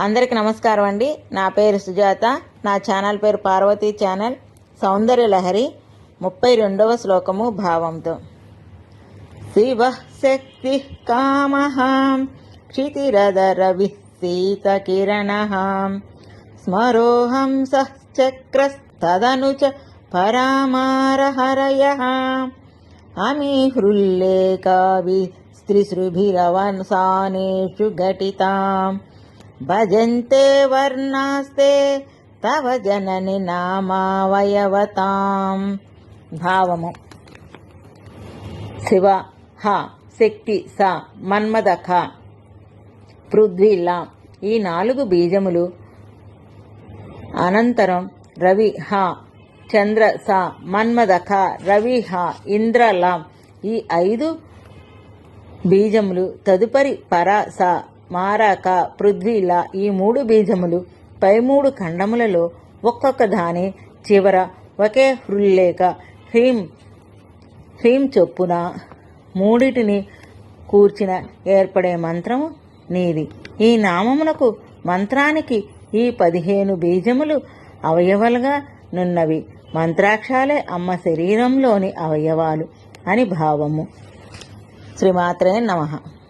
అందరికి నమస్కారం అండి. నా పేరు సుజాత. నా ఛానల్ పేరు పార్వతీ ఛానల్. సౌందర్య లహరి. ముప్పై రెండవ శ్లోకము భావంతో. శివ శక్తి కామహాం. క్షితిరద రవి సీత కిరణ స్మరోహం చక్రస్తదను చ పరామారహరయ అమి హృల్లేకావి సానేషు ఘటితాం. భజంతే వర్ణాస్తే తవ జనని నామావయవతాం. భావము. శివ హ శక్తి స మన్మద ఖ పృథ్వీలా ఈ నాలుగు బీజములు అనంతరం రవి హ చంద్ర స మన్మద ఖ రవి హ ఇంద్రలా ఈ ఐదు బీజములు తదుపరి పర స మారాక పృథ్వీల ఈ మూడు బీజములు పై మూడు ఖండములలో ఒక్కొక్క దాని చివర ఒకే హృల్లేక హ్రీం హ్రీం చొప్పున మూడిటిని కూర్చిన ఏర్పడే మంత్రము నీది. ఈ నామమునకు మంత్రానికి ఈ పదిహేను బీజములు అవయవాలుగా నున్నవి. మంత్రాక్షాలే అమ్మ శరీరంలోని అవయవాలు అని భావము. శ్రీమాత్రే నమః.